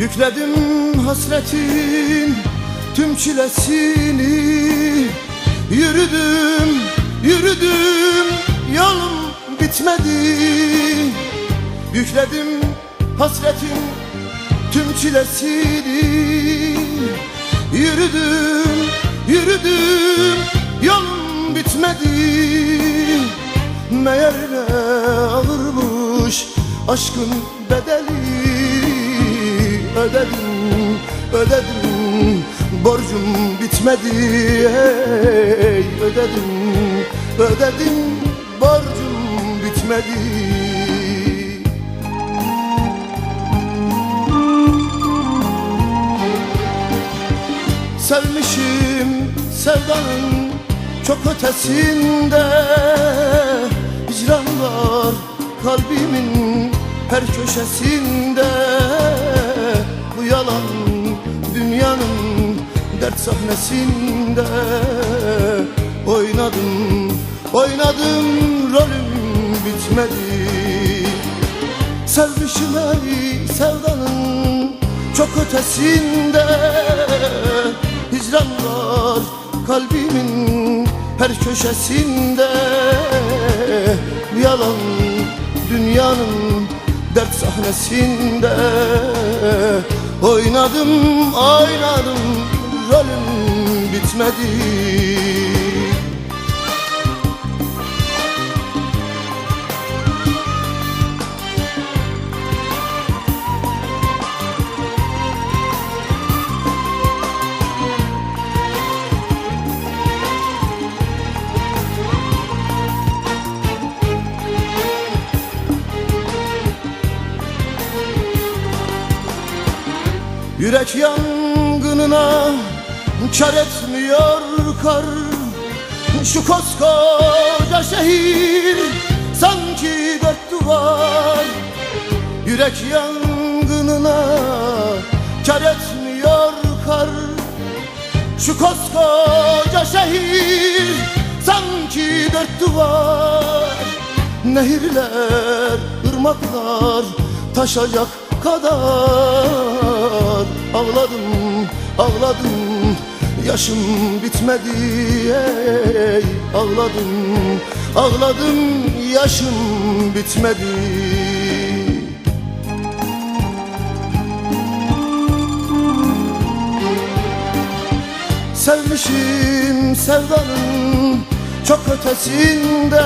Yükledim hasretin tüm çilesini. Yürüdüm, yürüdüm yolum bitmedi. Yükledim hasretin tüm çilesini. Yürüdüm, yürüdüm yolum bitmedi. Meğer ağırmış aşkın bedeli Ödedim, ödedim borcum bitmedi hey, Ödedim, ödedim borcum bitmedi. Sevmişim sevdanın çok ötesinde Hicran var kalbimin her köşesinde yalan dünyanın dert sahnesinde. Oynadım, oynadım rolüm bitmedi. Sevmişim ey sevdanın çok ötesinde. Hicran var kalbimin her köşesinde. Yalan dünyanın dert sahnesinde Oynadım oynadım rolüm bitmedi Yürek yangınına kar etmiyor kar. Şu koskoca şehir sanki dört duvar. Yürek yangınına kar etmiyor kar. Şu koskoca şehir sanki dört duvar. Nehirler, ırmaklar taşacak kadar Ağladım, Yaşım bitmedi ey Ağladım, ağladım Yaşım bitmedi. Sevmişim sevdanın çok ötesinde.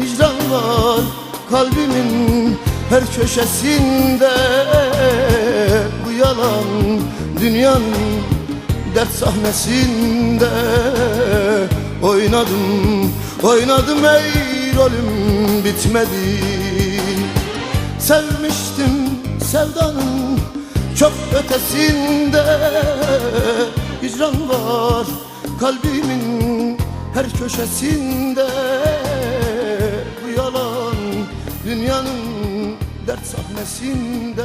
Hicran var kalbimin her köşesinde. Bu yalan dünyanın dert sahnesinde Oynadım, oynadım ey rolüm bitmedi. Sevmiştim sevdanın çok ötesinde Hicran var kalbimin her köşesinde. Bu yalan dünyanın dert sahnesinde